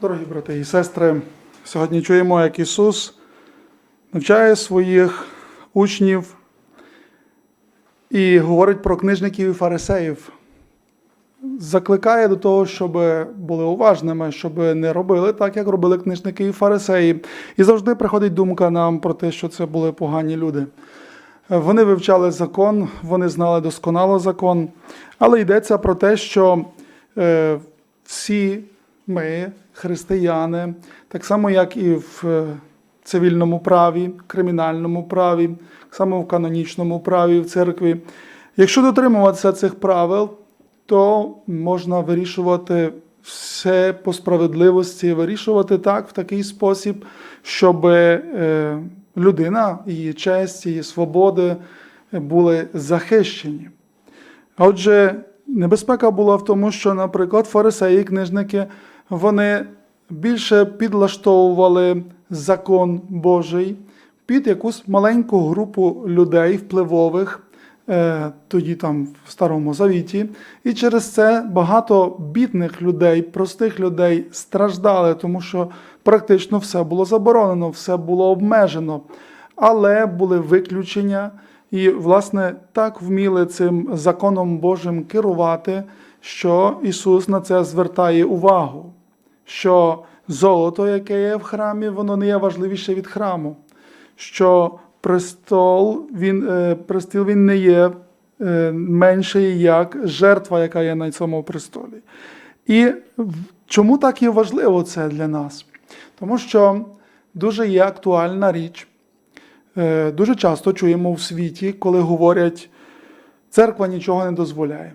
Дорогі брати і сестри, сьогодні чуємо, як Ісус навчає своїх учнів і говорить про книжників і фарисеїв. Закликає до того, щоб були уважними, щоб не робили так, як робили книжники і фарисеї. І завжди приходить думка нам про те, що це були погані люди. Вони вивчали закон, вони знали досконало закон, але йдеться про те, що е, всі ми, християни, так само як і в е, цивільному праві, кримінальному праві, так само в канонічному праві в церкві, якщо дотримуватися цих правил, то можна вирішувати все по справедливості, вирішувати так в такий спосіб, щоб е, людина, її честь, її свободи були захищені. Отже, небезпека була в тому, що, наприклад, фарисеї книжники вони більше підлаштовували закон Божий під якусь маленьку групу людей впливових, е, тоді там в Старому Завіті. І через це багато бідних людей, простих людей страждали, тому що практично все було заборонено, все було обмежено. Але були виключення, і, власне, так вміли цим законом Божим керувати, що Ісус на це звертає увагу, що золото, яке є в храмі, воно не є важливіше від храму, що престол, він, е, престіл він не є е, менший, як жертва, яка є на цьому престолі. І чому так є важливо це для нас? Тому що дуже є актуальна річ. Е, Дуже часто чуємо в світі, коли говорять, церква нічого не дозволяє.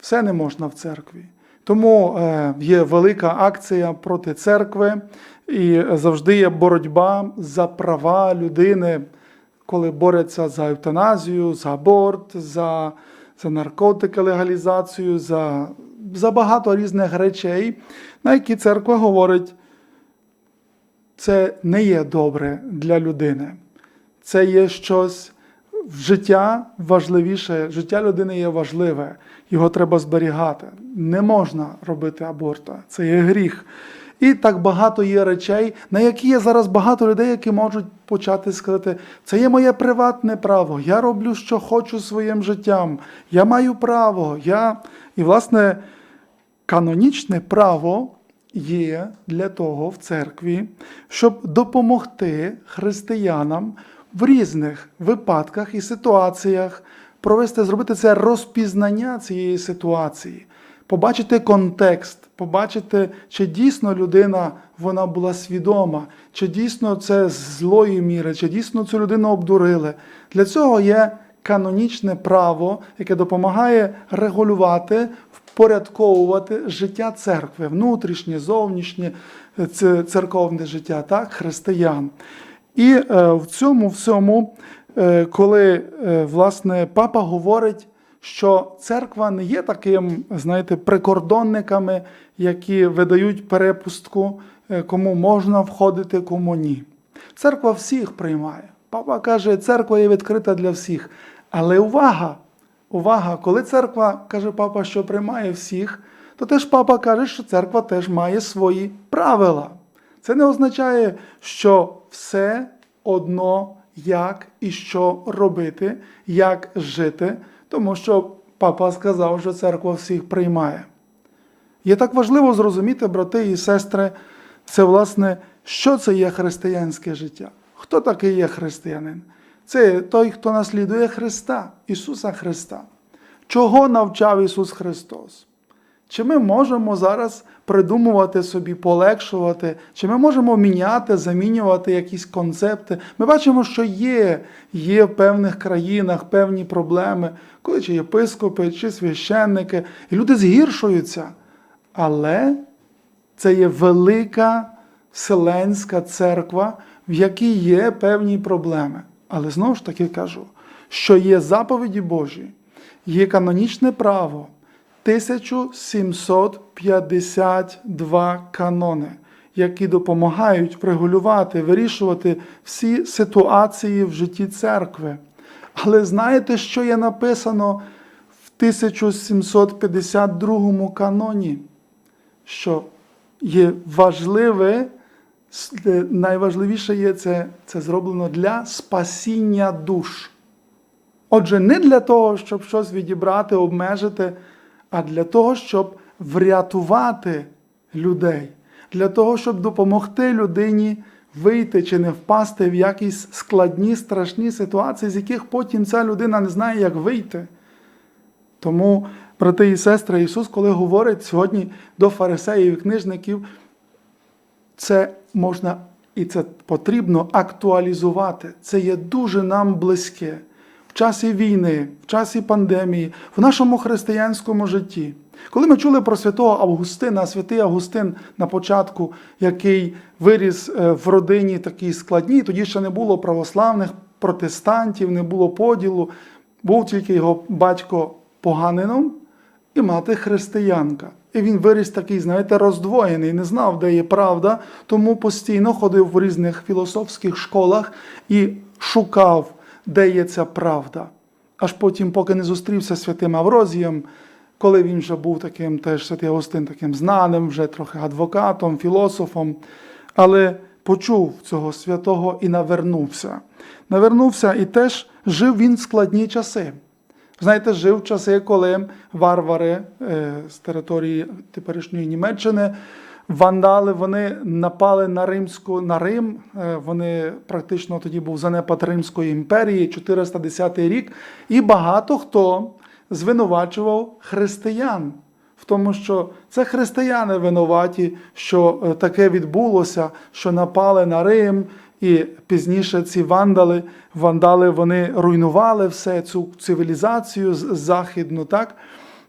Все не можна в церкві. Тому е, є велика акція проти церкви, і завжди є боротьба за права людини, коли борються за евтаназію, за аборт, за, за наркотики, легалізацію, за, за багато різних речей, на які церква говорить, це не є добре для людини. Це є щось в життя важливіше. Життя людини є важливе, його треба зберігати. Не можна робити аборта, це є гріх. І так багато є речей, на які є зараз багато людей, які можуть почати сказати, це є моє приватне право, я роблю, що хочу своїм життям, я маю право. Я... І, власне, канонічне право є для того в церкві, щоб допомогти християнам в різних випадках і ситуаціях провести, зробити це розпізнання цієї ситуації, побачити контекст, побачити, чи дійсно людина вона була свідома, чи дійсно це злої міри, чи дійсно цю людину обдурили. Для цього є канонічне право, яке допомагає регулювати, впорядковувати життя церкви, внутрішнє, зовнішнє церковне життя, так, християн. І е, в цьому всьому, е, коли е, власне папа говорить, що церква не є таким, знаєте, прикордонниками, які видають перепустку, кому можна входити, кому ні. Церква всіх приймає. Папа каже, церква є відкрита для всіх. Але увага! Увага! Коли церква каже папа, що приймає всіх, то теж папа каже, що церква теж має свої правила. Це не означає, що все одно як і що робити, як жити, тому що папа сказав, що церква всіх приймає. Є так важливо зрозуміти, брати і сестри, це власне, що це є християнське життя. Хто такий є християнин? Це той, хто наслідує Христа, Ісуса Христа. Чого навчав Ісус Христос? Чи ми можемо зараз придумувати собі, полегшувати, чи ми можемо міняти, замінювати якісь концепти? Ми бачимо, що є, є в певних країнах певні проблеми, коли чи єпископи, чи священники, і люди згіршуються. Але це є велика Вселенська церква, в якій є певні проблеми. Але знову ж таки кажу, що є заповіді Божі, є канонічне право, 1752 канони, які допомагають врегулювати, вирішувати всі ситуації в житті церкви. Але знаєте, що є написано в 1752 каноні? що є важливе, е, найважливіше є це, це зроблено для спасіння душ. Отже, не для того, щоб щось відібрати, обмежити, а для того, щоб врятувати людей, для того, щоб допомогти людині вийти чи не впасти в якісь складні, страшні ситуації, з яких потім ця людина не знає, як вийти. Тому, брати і сестри, Ісус, коли говорить сьогодні до фарисеїв і книжників, це можна і це потрібно актуалізувати. Це є дуже нам близьке в часі війни, в часі пандемії, в нашому християнському житті. Коли ми чули про святого Августина, святий Августин на початку, який виріс е, в родині такій складній, тоді ще не було православних протестантів, не було поділу, був тільки його батько поганином і мати християнка. І він виріс такий, знаєте, роздвоєний, не знав, де є правда, тому постійно ходив в різних філософських школах і шукав, де є ця правда. Аж потім, поки не зустрівся з святим Аврозієм, коли він вже був таким, теж святий Августин, таким знаним, вже трохи адвокатом, філософом, але почув цього святого і навернувся. Навернувся і теж жив він в складні часи. Знаєте, жив в часи, коли варвари е, з території теперішньої Німеччини, вандали, вони напали на Римську на Рим. Е, Вони практично тоді був занепад Римської імперії, 410 рік, і багато хто звинувачував християн. В тому, що це християни винуваті, що е, таке відбулося, що напали на Рим, і пізніше ці вандали, вандали вони руйнували все цю цивілізацію західну, так?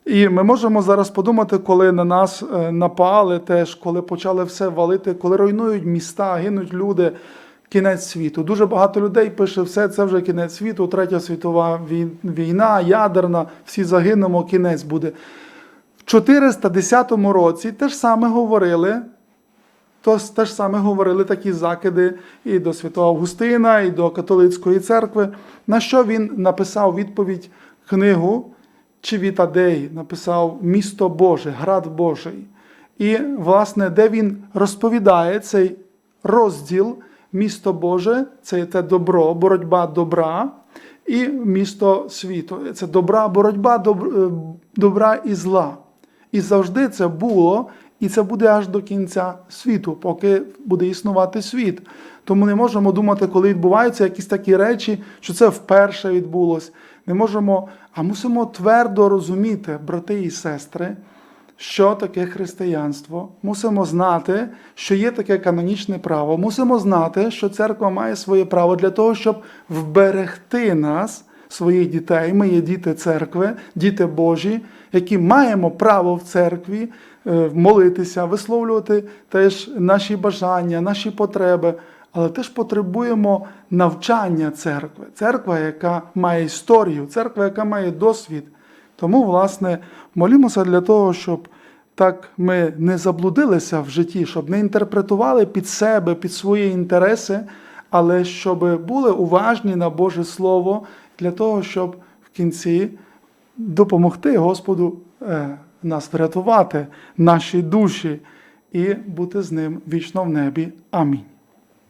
І ми можемо зараз подумати, коли на нас е, напали, теж коли почали все валити, коли руйнують міста, гинуть люди. Кінець світу. Дуже багато людей пише, все це вже кінець світу, третя світова війна, ядерна, всі загинемо, кінець буде. В 410 році те ж саме говорили, то те ж саме говорили такі закиди і до святого Августина, і до католицької церкви, на що він написав відповідь книгу Чивітадей, написав Місто Боже, Град Божий. І, власне, де він розповідає цей розділ Місто Боже, це те добро, боротьба добра, і місто світу. Це добра, боротьба добр- е, добра і зла. І завжди це було, і це буде аж до кінця світу, поки буде існувати світ. Тому не можемо думати, коли відбуваються якісь такі речі, що це вперше відбулось. Не можемо, а мусимо твердо розуміти, брати і сестри, що таке християнство. Мусимо знати, що є таке канонічне право. Мусимо знати, що церква має своє право для того, щоб вберегти нас, своїх дітей. Ми є діти церкви, діти Божі, які маємо право в церкві е, молитися, висловлювати теж наші бажання, наші потреби. Але теж потребуємо навчання церкви, церква, яка має історію, церква, яка має досвід. Тому, власне, молімося для того, щоб так ми не заблудилися в житті, щоб не інтерпретували під себе, під свої інтереси, але щоб були уважні на Боже Слово для того, щоб в кінці допомогти Господу е, нас врятувати, наші душі і бути з ним вічно в небі. Амінь.